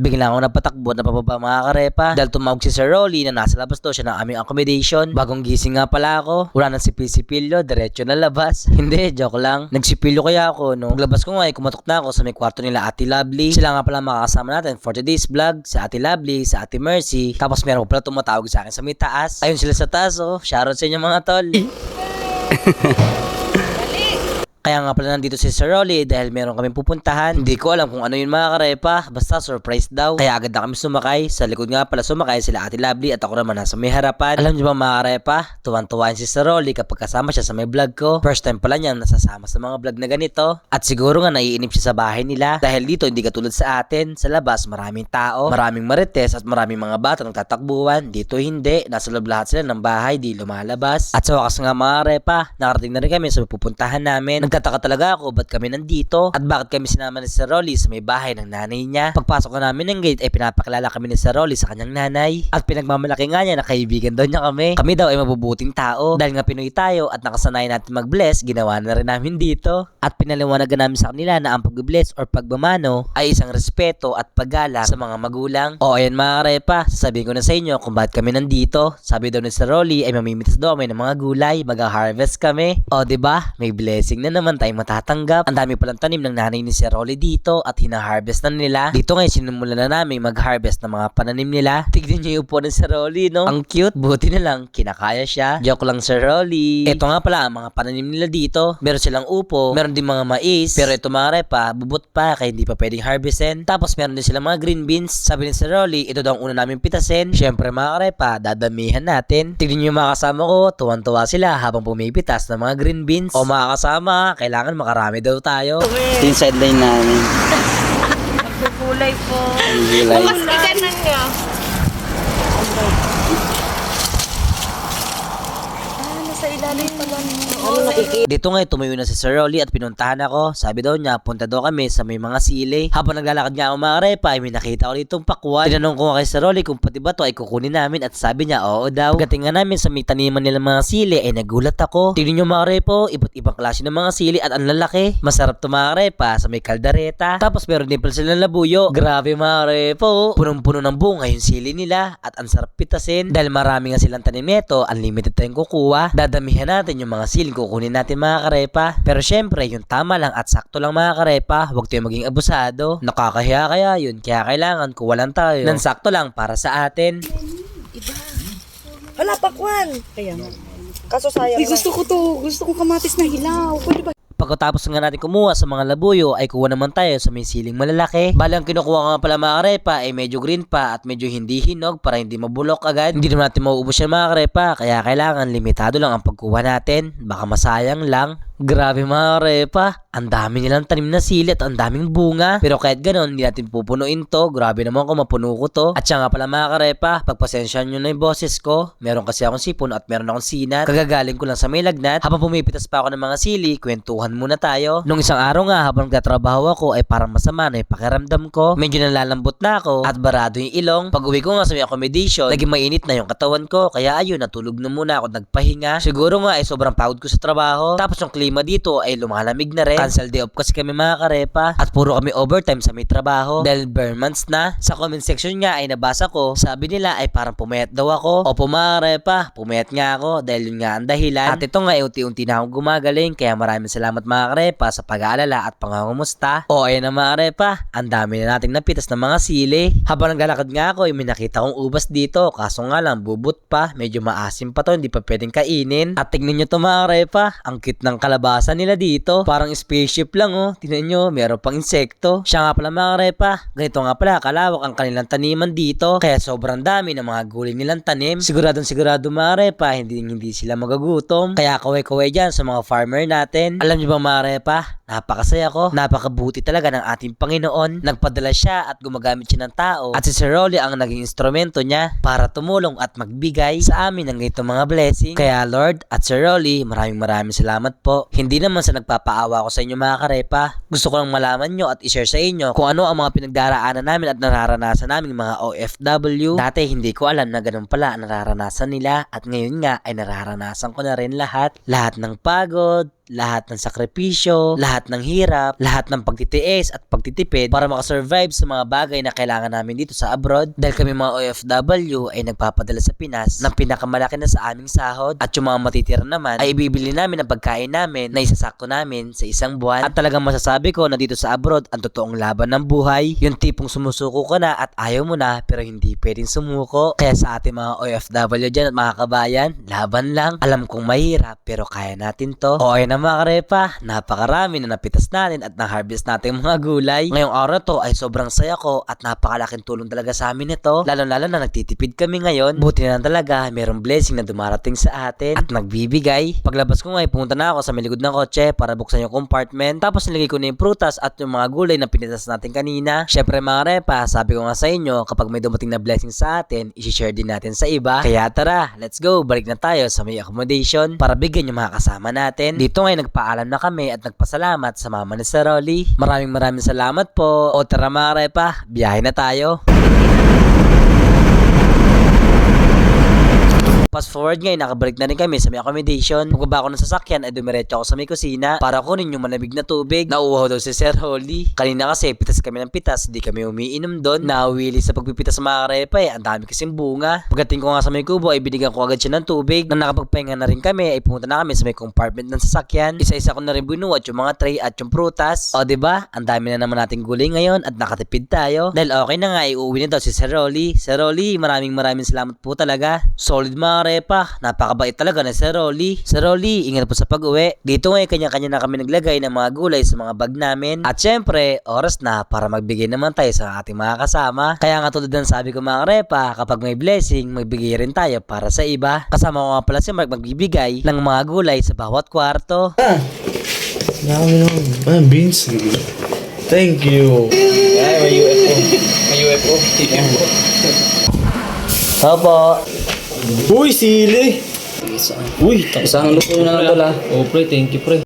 Bigla ako napatakbo na pababa mga karepa dahil tumawag si Sir Rolly na nasa labas daw siya ng aming accommodation. Bagong gising nga pala ako. Wala nang sipil-sipilyo, diretso na labas. Hindi, joke lang. Nagsipilyo kaya ako no. Paglabas ko nga ay kumatok na ako sa may kwarto nila Ate Lovely. Sila nga pala makakasama natin for today's vlog. Si Ate Lovely, si Ate Mercy. Tapos meron ko pala tumatawag sa akin sa may taas. Ayun sila sa taas oh. Shoutout sa inyo mga tol. Kaya nga pala nandito si Sir Rolly dahil meron kaming pupuntahan. Hindi ko alam kung ano yun mga karepa. Basta surprise daw. Kaya agad na kami sumakay. Sa likod nga pala sumakay sila Ate Lovely at ako naman nasa may harapan. Alam niyo ba mga karepa? Tuwan-tuwa si Sir Rolly kapag kasama siya sa may vlog ko. First time pala niya nasasama sa mga vlog na ganito. At siguro nga naiinip siya sa bahay nila. Dahil dito hindi katulad sa atin. Sa labas maraming tao, maraming marites at maraming mga bata nagtatakbuhan. Dito hindi. Nasa loob lahat sila ng bahay. Di lumalabas. At sa wakas nga mga karepa, nakarating na rin kami sa pupuntahan namin. Nagtataka talaga ako ba't kami nandito at bakit kami sinama ni Sir Rolly sa may bahay ng nanay niya. Pagpasok na namin ng gate ay pinapakilala kami ni Sir Rolly sa kanyang nanay at pinagmamalaki nga niya na kaibigan daw niya kami. Kami daw ay mabubuting tao dahil nga Pinoy tayo at nakasanay natin mag-bless, ginawa na rin namin dito. At pinaliwanagan namin sa kanila na ang pag-bless or pagbamano ay isang respeto at paggalang sa mga magulang. O ayan mga karepa, sasabihin ko na sa inyo kung bakit kami nandito. Sabi daw ni Sir Rolly ay mamimitas daw kami ng mga gulay, mag-harvest kami. O ba? May blessing na naman tayong matatanggap. Ang dami palang tanim ng nanay ni Sir Rolly dito at hina-harvest na nila. Dito ngayon sinumulan na namin mag-harvest ng mga pananim nila. Tignan niyo yung upo ni Sir Rolly, no? Ang cute. Buti na lang, kinakaya siya. Joke lang Sir Rolly. Ito nga pala ang mga pananim nila dito. Meron silang upo, meron din mga mais, pero ito mga repa, bubot pa kaya hindi pa pwedeng harvestin. Tapos meron din silang mga green beans. Sabi ni Sir Rolly, ito daw ang una namin pitasin. Syempre mga repa, dadamihan natin. Tignan niyo yung mga kasama ko, tuwan-tuwa sila habang pumipitas ng mga green beans. O mga kasama, kailangan makarami daw tayo. Ito yung sideline namin. Kulay po. Ang gulay. Mas ikanan niya. Ah, nasa ilalim pala niya. Ano nakikita? Dito nga tumayo na si Sir Rolly at pinuntahan ako. Sabi daw niya, punta daw kami sa may mga sili. Habang naglalakad nga ako mga repa, ay may nakita ko ditong pakwan. Tinanong ko nga kay Sir Rolly kung pati ba to ay kukunin namin at sabi niya, oo daw. Gating nga namin sa may taniman nila mga sili ay nagulat ako. Tingnan niyo mga repo, iba't ibang klase ng mga sili at ang lalaki. Masarap to mga repa sa may kaldareta. Tapos meron din pala silang labuyo. Grabe mga repo. Punong-puno ng bunga yung sili nila at ang sarap pitasin. Dahil marami nga silang tanim nito, unlimited tayong kukuha. Dadamihan natin yung mga siling kukunin natin mga karepa. Pero syempre, yung tama lang at sakto lang mga karepa. Huwag tayo maging abusado. Nakakahiya kaya yun. Kaya kailangan kuha lang tayo. Nang sakto lang para sa atin. Wala, pakwan. Kaya nga. Kaso sayang Uy, gusto ko to. Gusto ko kamatis na hilaw. Pwede ba? Pagkatapos nga natin kumuha sa mga labuyo ay kuha naman tayo sa may siling malalaki. Bali ang kinukuha nga pala mga karepa ay medyo green pa at medyo hindi hinog para hindi mabulok agad. Hindi naman natin mauubos yan mga karepa kaya kailangan limitado lang ang pagkuha natin. Baka masayang lang. Grabe mga karepa, ang dami nilang tanim na sili at ang daming bunga. Pero kahit ganon, hindi natin pupunuin to. Grabe naman kung mapuno ko to. At siya nga pala mga karepa, pagpasensyahan nyo na yung boses ko. Meron kasi akong sipon at meron akong sinat. Kagagaling ko lang sa may lagnat. Habang pumipitas pa ako ng mga sili, kwentuhan muna tayo. Nung isang araw nga, habang nagtatrabaho ako, ay parang masama na yung pakiramdam ko. Medyo nalalambot na ako at barado yung ilong. Pag uwi ko nga sa may accommodation, naging mainit na yung katawan ko. Kaya ayun, natulog na muna ako nagpahinga. Siguro nga ay sobrang pagod ko sa trabaho. Tapos yung klima dito ay lumalamig na rin. Cancel day off kasi kami mga karepa. At puro kami overtime sa may trabaho. Dahil bare months na. Sa comment section nga ay nabasa ko, sabi nila ay parang pumayat daw ako. Opo mga karepa, pumayat nga ako dahil yun nga ang dahilan. At ito nga ay unti-unti na akong gumagaling. Kaya maraming salamat mga karepa sa pag-aalala at pangangumusta. O ayan na mga karepa, ang dami na nating napitas ng mga sili. Habang naglalakad nga ako, ay may nakita kong ubas dito. Kaso nga lang, bubot pa. Medyo maasim pa to, hindi pa pwedeng kainin. At tignan nyo to mga karepa, ang cute ng kalabasa nila dito. Parang spaceship lang oh. Tignan nyo, meron pang insekto. Siya nga pala mga karepa, ganito nga pala kalawak ang kanilang taniman dito. Kaya sobrang dami ng mga gulay nilang tanim. Siguradong sigurado mga karepa, hindi hindi sila magagutom. Kaya kaway-kaway dyan sa mga farmer natin. Alam nyo ba mga karepa, napakasaya ko. Napakabuti talaga ng ating Panginoon. Nagpadala siya at gumagamit siya ng tao. At si Sir Rolly ang naging instrumento niya para tumulong at magbigay sa amin ng ganitong mga blessing. Kaya Lord at Sir Rolly, maraming maraming salamat po. Hindi naman sa nagpapaawa ko sa inyo mga karepa. Gusto ko lang malaman nyo at i-share sa inyo kung ano ang mga pinagdaraanan namin at nararanasan namin mga OFW. Dati hindi ko alam na ganun pala ang nararanasan nila at ngayon nga ay nararanasan ko na rin lahat. Lahat ng pagod, lahat ng sakripisyo, lahat ng hirap, lahat ng pagtitiis at pagtitipid para makasurvive sa mga bagay na kailangan namin dito sa abroad. Dahil kami mga OFW ay nagpapadala sa Pinas ng pinakamalaki na sa aming sahod at yung mga matitira naman ay ibibili namin ang pagkain namin na isasakto namin sa isang buwan. At talagang masasabi ko na dito sa abroad ang totoong laban ng buhay. Yung tipong sumusuko ka na at ayaw mo na pero hindi pwedeng sumuko. Kaya sa ating mga OFW dyan at mga kabayan, laban lang. Alam kong mahirap pero kaya natin to. O ayun na mga karepa, napakarami na napitas natin at na-harvest natin mga gulay. Ngayong araw to ay sobrang saya ko at napakalaking tulong talaga sa amin ito. Lalo-lalo na nagtitipid kami ngayon. Buti na lang talaga, merong blessing na dumarating sa atin at nagbibigay. Paglabas ko ngayon, pumunta na ako sa may ng kotse para buksan yung compartment. Tapos nilagay ko na yung prutas at yung mga gulay na pinitas natin kanina. Syempre mga repa, sabi ko nga sa inyo, kapag may dumating na blessing sa atin, isi-share din natin sa iba. Kaya tara, let's go, balik na tayo sa may accommodation para bigyan yung mga kasama natin. Dito ngayon nagpaalam na kami at nagpasalamat sa mama ni Sir Rolly. Maraming maraming salamat po. O tara mga repa, biyahe na tayo. Fast forward ngayon, nakabalik na rin kami sa may accommodation. Pagbaba ako ng sasakyan, ay dumiretso ako sa may kusina para kunin yung malamig na tubig. Nauuhaw daw si Sir Holly. Kanina kasi, pitas kami ng pitas, hindi kami umiinom doon. Nawili sa pagpipitas sa mga karepa eh, ang dami kasing bunga. Pagdating ko nga sa may kubo, ay binigyan ko agad siya ng tubig. Nang nakapagpahinga na rin kami, ay pumunta na kami sa may compartment ng sasakyan. Isa-isa ko na rin binuwat yung mga tray at yung prutas. O, 'di ba? Ang dami na naman nating gulay ngayon at nakatipid tayo. Dahil okay na nga, iuwi na daw si Sir Rolly. Sir Rolly, maraming maraming salamat po talaga. Solid mga repa. Napakabait talaga na Sir Rolly. Sir Rolly, ingat po sa pag-uwi. Dito ngayon, kanya-kanya na kami naglagay ng mga gulay sa mga bag namin. At syempre, oras na para magbigay naman tayo sa ating mga kasama. Kaya nga tulad ng sabi ko mga repa, kapag may blessing, magbigay rin tayo para sa iba. Kasama ko nga pala si Mark magbibigay ng mga gulay sa bawat kwarto. Dami naman. Ah, beans. Thank you. Opo. Uy, sili! Uy, isang lupo na lang pala. Oh, pre, thank you, pre.